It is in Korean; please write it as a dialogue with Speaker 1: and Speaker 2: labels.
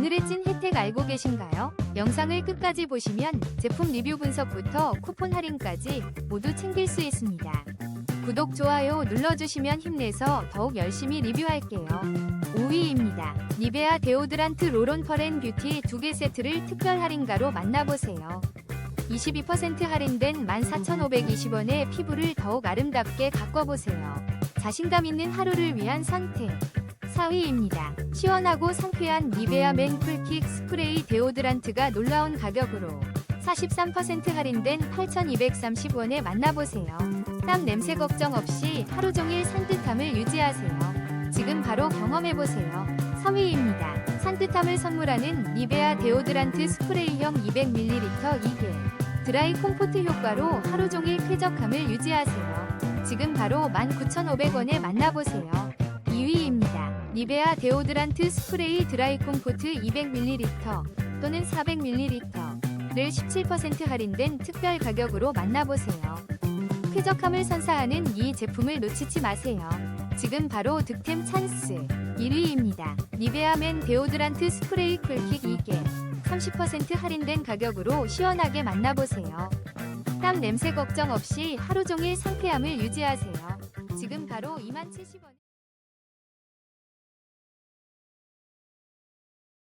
Speaker 1: 오늘의 찐 혜택 알고 계신가요? 영상을 끝까지 보시면 제품 리뷰 분석부터 쿠폰 할인까지 모두 챙길 수 있습니다. 구독, 좋아요 눌러주시면 힘내서 더욱 열심히 리뷰할게요. 5위입니다. 니베아 데오드란트 로론 퍼렌 뷰티 2개 세트를 특별 할인가로 만나보세요. 22% 할인된 14,520원에 피부를 더욱 아름답게 가꿔보세요. 자신감 있는 하루를 위한 선택. 4위입니다. 시원하고 상쾌한 니베아 맨 쿨킥 스프레이 데오드란트가 놀라운 가격으로 43% 할인된 8,230원에 만나보세요. 땀 냄새 걱정 없이 하루 종일 산뜻함을 유지하세요. 지금 바로 경험해보세요. 3위입니다. 산뜻함을 선물하는 니베아 데오드란트 스프레이형 200ml 2개. 드라이 콤포트 효과로 하루 종일 쾌적함을 유지하세요. 지금 바로 19,500원에 만나보세요. 2위입니다. 니베아 데오드란트 스프레이 드라이 콤포트 200ml 또는 400ml를 17% 할인된 특별 가격으로 만나보세요. 쾌적함을 선사하는 이 제품을 놓치지 마세요. 지금 바로 득템 찬스 1위입니다. 니베아 맨 데오드란트 스프레이 쿨킥 2개 30% 할인된 가격으로 시원하게 만나보세요. 땀 냄새 걱정 없이 하루 종일 상쾌함을 유지하세요. 지금 바로 2만 70원.